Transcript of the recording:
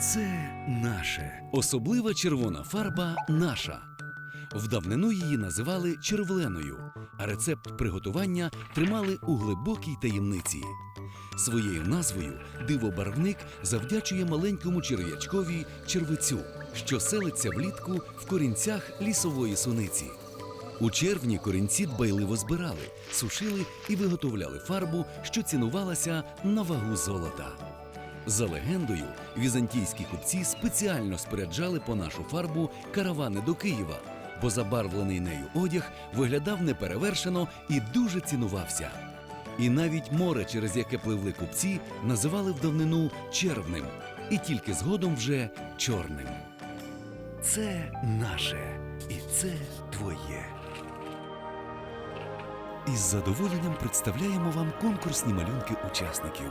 Це наше. Особлива червона фарба наша. В давнину її називали червленою, а рецепт приготування тримали у глибокій таємниці. Своєю назвою дивобарвник завдячує маленькому черв'ячкові червицю, що селиться влітку в корінцях лісової суниці. У червні корінці дбайливо збирали, сушили і виготовляли фарбу, що цінувалася на вагу золота. За легендою, візантійські купці спеціально споряджали по нашу фарбу каравани до Києва, бо забарвлений нею одяг виглядав неперевершено і дуже цінувався. І навіть море, через яке пливли купці, називали в давнину червним, і тільки згодом вже чорним. Це наше, і це твоє. Із задоволенням представляємо вам конкурсні малюнки учасників.